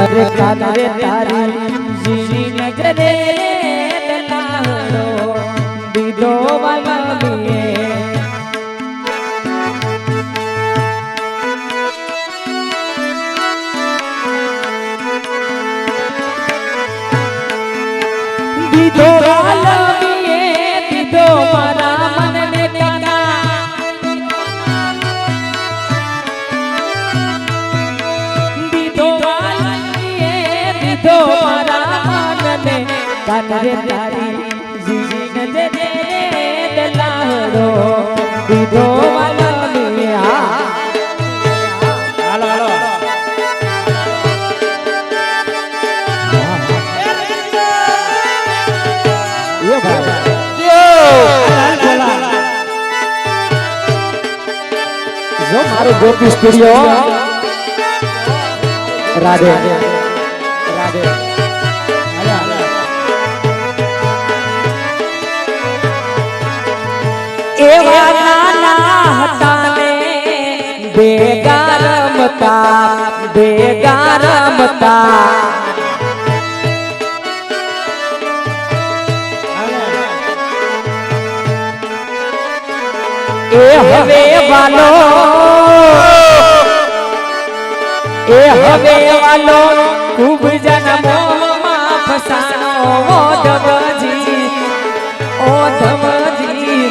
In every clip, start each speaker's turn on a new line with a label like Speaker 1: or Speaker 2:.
Speaker 1: અરે કાનરે તારી ઝીણી દીધો મારા મનને કાનરે તારી ઝીણી નજરે દલાહડો દીધો વાલમીએ આ
Speaker 2: હાલો હાલો
Speaker 1: એ ભાઈ
Speaker 2: હાલ, હાલ.
Speaker 1: જો મારું ગોપી સ્ટુડિયો રાધે. એવા નાના હતા ને ભેગા રમતા ભેગા રમતા. એ હવે વાલો એ હવે વાલો. ખૂબ જન્મોમાં ફસાનો ઓ ધવજી ઓ ધવજી,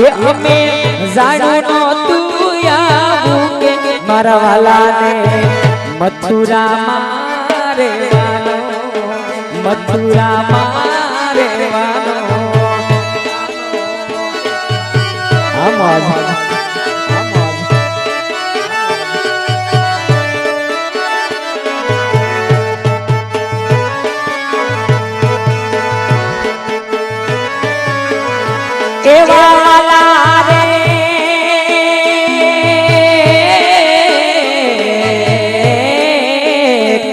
Speaker 1: એ અમે જાણો તું આવું કે મારા વાલાને મથુરા મારે મથુરા મારે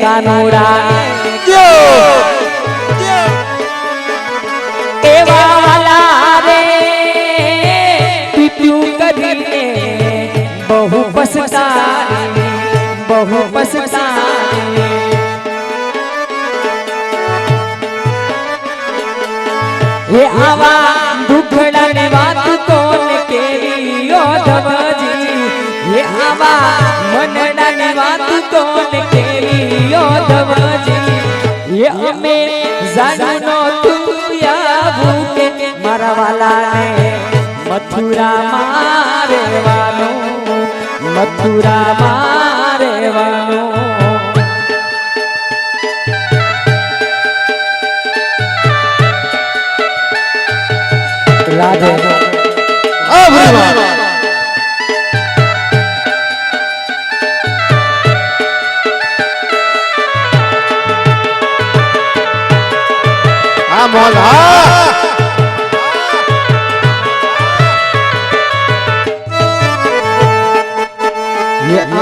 Speaker 1: કાનુડા બહુ પસતાની બહુ પસતાની હે આવા હે અમે જાણો તું આવું કે મારા વાલાને મથુરા મારે વાનો મથુરા મારે વાનો રાધે
Speaker 3: હા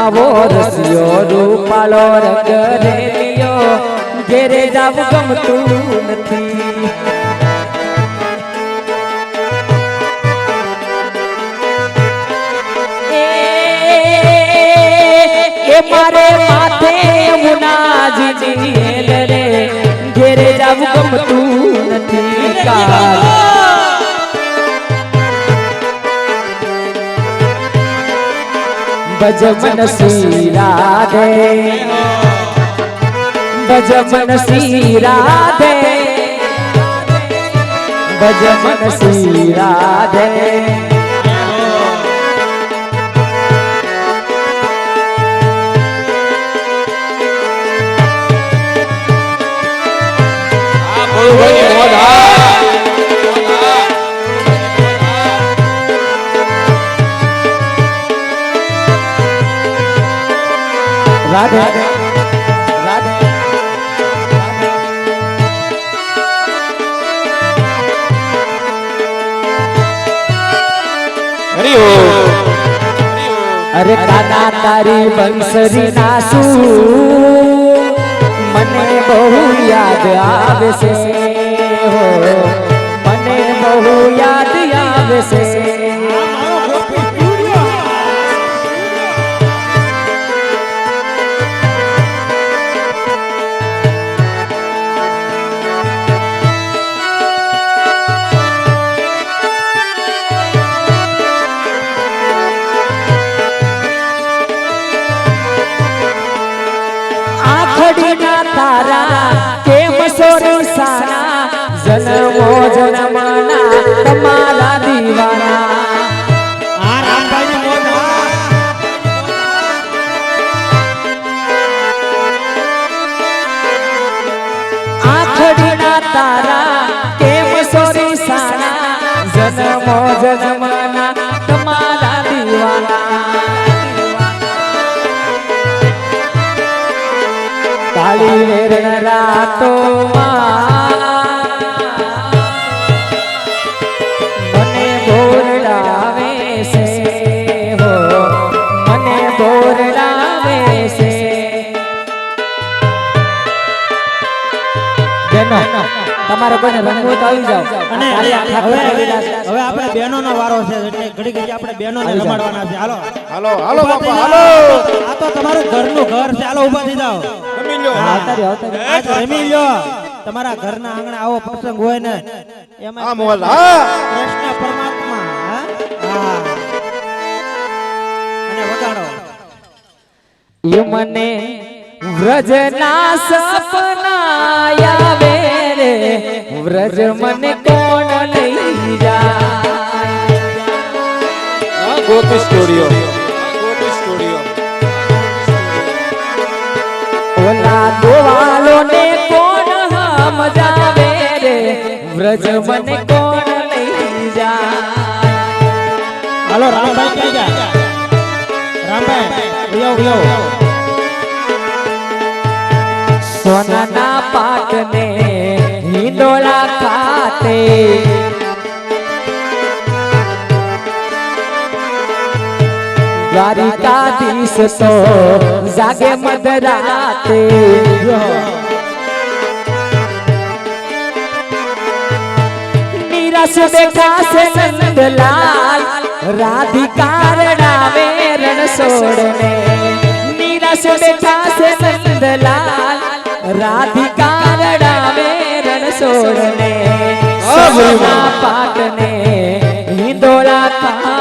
Speaker 1: આવો રસિયો, રૂપાલો રંગ રેલિયો ઘેરે જાવું ગમતું નથી. એ મારે માથે મુનાજી રે, ઘેરે જાવું ગમતું નથી. કા કાલ ભજમન શ્રી રાધે? ભજમન શ્રી રાધે? ભજમન શ્રી અરે કાના તારી બંસરી નાસુ. મને બહુ યાદ આવે છે. મને બહુ યાદ આવે છે. તારા કેમ સોરી સારા? જન્મો જન્મના તમારા દીવાના. તારા કેમ સોરી સારા? જન્મો જન્મના વેરણ તો મને બોરડાવે છે હો મને બોરડાવે છે બેનો તમારે કોઈને રંગવું તો આવી જાઓ.
Speaker 2: અને
Speaker 1: આખા
Speaker 2: હવે બહેનોનો વારો છે એટલે ઘડી ઘડી આપણે બહેનોને રમાડવાના છે. હાલો.
Speaker 3: હાલો હાલો
Speaker 2: થઈ
Speaker 3: બાપા
Speaker 2: જાઓ.
Speaker 3: હાલો.
Speaker 2: આ તો તમારું ઘરનું ઘર છે. હાલો ઊભા થઈ જાઓ.
Speaker 3: રમી લ્યો.
Speaker 1: હા, આવતા આવતા
Speaker 2: આજ રમી લ્યો. તમારા ઘરના આંગણે આવો પ્રસંગ હોય ને એમાં
Speaker 3: હા મોહન હા.
Speaker 2: કૃષ્ણ પરમાત્મા હા? હા. અને વગાડો.
Speaker 1: એ મને વ્રજના સપના આવે રે. વ્રજ મને કોણ લઈ
Speaker 3: ગોપી સ્ટુડિયો ગોપી સ્ટુડિયો
Speaker 1: ઓલા દોવાલો ને કોણ સમજાવે રે? વ્રજ મને કોણ લઈ જા
Speaker 2: હાલો રામભાઈ ક્યાં જા રામભાઈ ઉયાવ ઉયાવ
Speaker 1: સોનાના પાટને હિંડોળા ખાતે દ્વારિકાધીશ તો જાગે મધરાતે. નિરાશ છે નંદલાલ રાધિકા રડાવે રણ છોડને નિરાશ છે નંદલાલ રાધિકા રડાવે રણ છોડને સોના પાટને હિંદોળા કાટે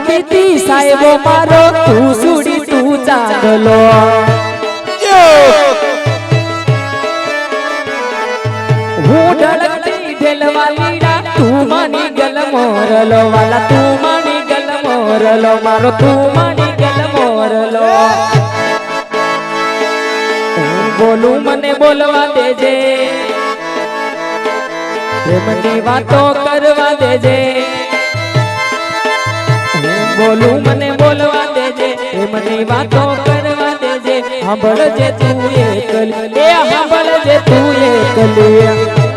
Speaker 1: તું કેતી તી સાહેબો મારો તું સુડી તું ચાંદલો. હું ઢળકતી ઢેલવાલીડા તું માની ગલ મોરલો. વાલા તું માની ગલ મોરલો. મારો તું માની ગલ મોરલો. બોલું મને બોલવા દેજે. પ્રેમની વાતો કરવા દેજે. બોલું, મને બોલવા દેજે, પ્રેમની વાતો કરવા દેજે. સાંભળજે તું એકલી એ સાંભળજે તું એકલી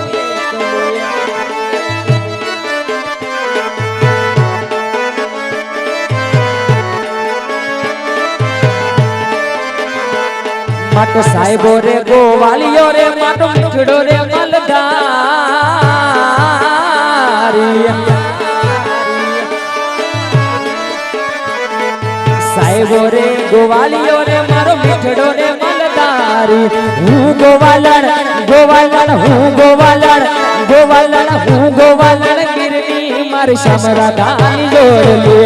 Speaker 1: માટો સાહેબો રે ગોવાલિયો રે, માટો મીઠડો રે ગોવાલિયો રે મારો મીઠડો રે મલદારી. હું ગોવાલણ ગોવાલણ, હું ગોવાલણ ગોવાલણ, હું ગોવાલણ ગિરની મારી સમરા જોડ લે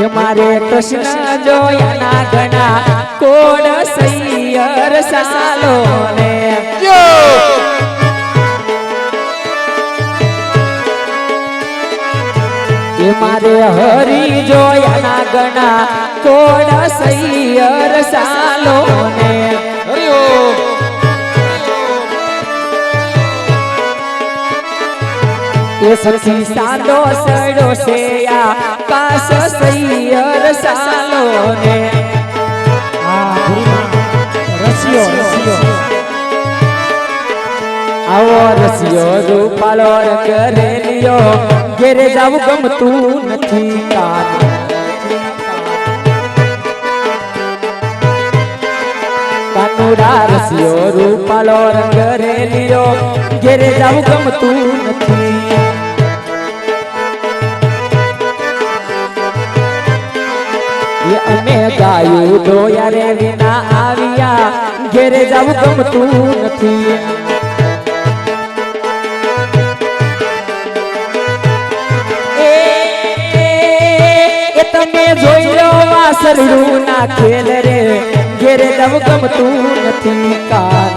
Speaker 1: એ મારે કૃષ્ણ જોયાના ઘણા કોડ સૈયર સાલો ને એ મારે હરી જોયા ગણા કોડ સૈયર સાલો ને એ સસી સાદો સડો સેયા પાસ સૈયર સાલો ને
Speaker 2: રસિયો રસિયો.
Speaker 1: આવો રસિયો રૂપાલો કરે લિયો घेरे जाऊ गम तू नथी तार। कानूरा रसियो, रूपालो रंग लियो घेरे जाऊ गम तू नथी ये अमे गायो दो यारे विना आविया घेरे जाऊ गम तू नथी એ જોઈ લો વાસરડું ના ખેલ રે. ઘેરે જવું ગમતું નથી કાર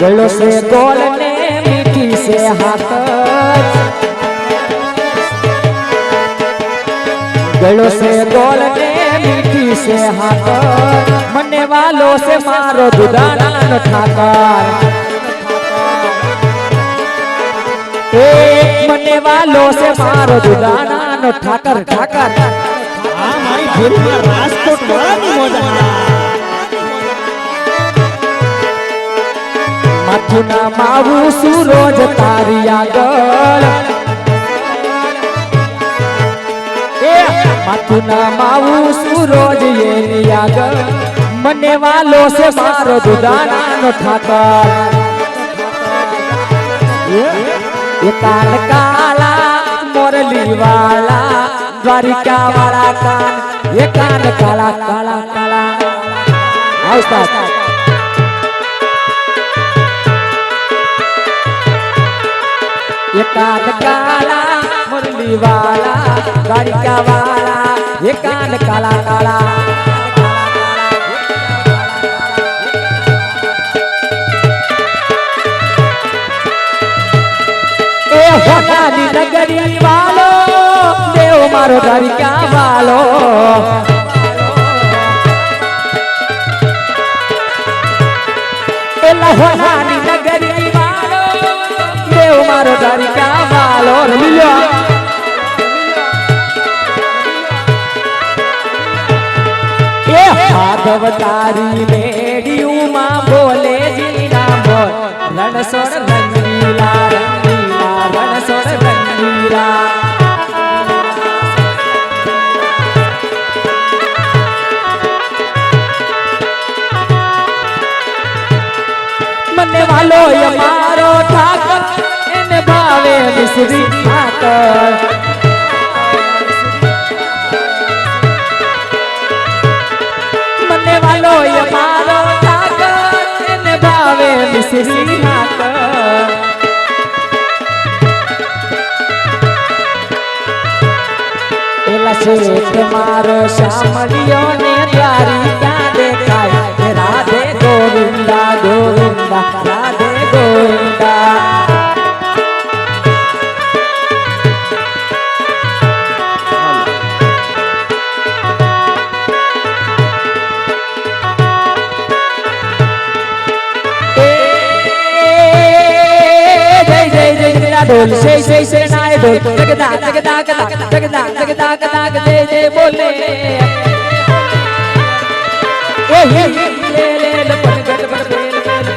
Speaker 1: ગળો સે ગોલ ને મીઠી સે હાથ. ગળો સે ગોલ ને મીઠી સે હાથ. મને વાલો સે મારો દુધાણાનો ઠાકર. એ મને વાલો સે મારો દુધાણાનો ઠાકર ઠાકર.
Speaker 2: આ મારી ભીલમાં રાજકોટ વાળાની મોજા
Speaker 1: માથું ના માવું સુરોજ તારી આગળ. એ માથું ના માવું સુરોજ એની આગળ. મને વાલો છે મારો દુધાણાનો ઠાકર. એ કાન કાળા મોરલી વાળા દ્વારિકા વાળા કાન એ કાન કાલા કાલા કાળા આવતા એકાદ કાલા મુરલી વાળા દ્વારિકા વાળા એકાદ કાલા કાળા દેવ તારી દ્વારિકા વાલો. એલા હોનાની નગરી વાલો દેવ મારો તારી મેડિયુમાં બોલે જીના બોલ. રણસોડ શેઠ મારો શામળિયો ને તારી ક્યાં દેખાય. રાધે ગોવિંદા ગોવિંદા
Speaker 2: ढोल से से से नाए डोल तक दा तक दा ढोल तक दा तक दा जगदा दा दे दे बोले ओ हे ले ले लपट गट गट तेल तेल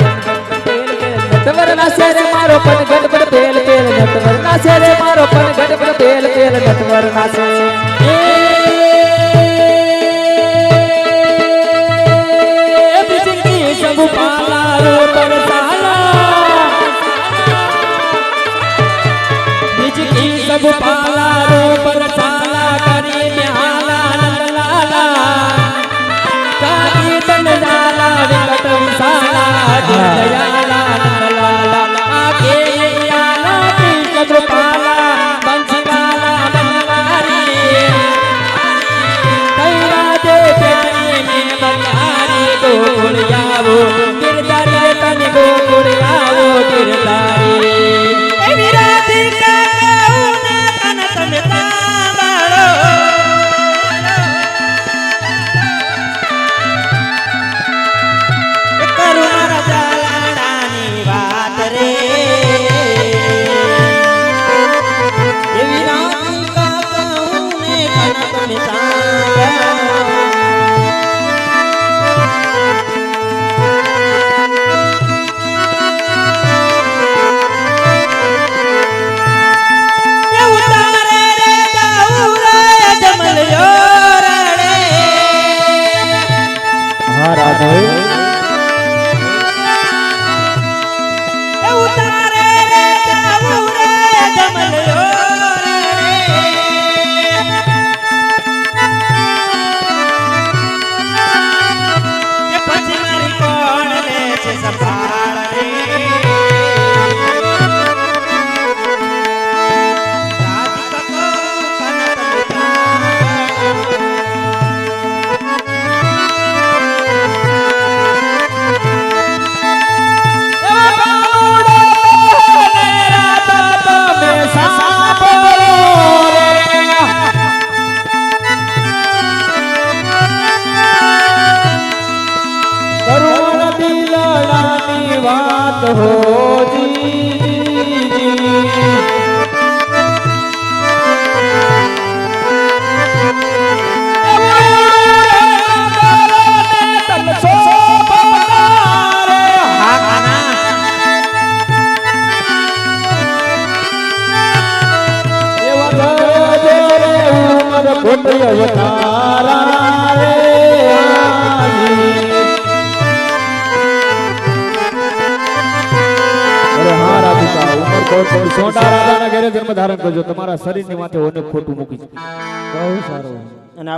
Speaker 3: नटवर ना
Speaker 2: सर मारो
Speaker 3: पन गट गट तेल तेल नटवर ना सर मारो पन गट गट तेल तेल नटवर ना सर Oh. કરજો તમારા શરીરની માથે ઓને ખોટું મૂકી
Speaker 2: બહુ સારું.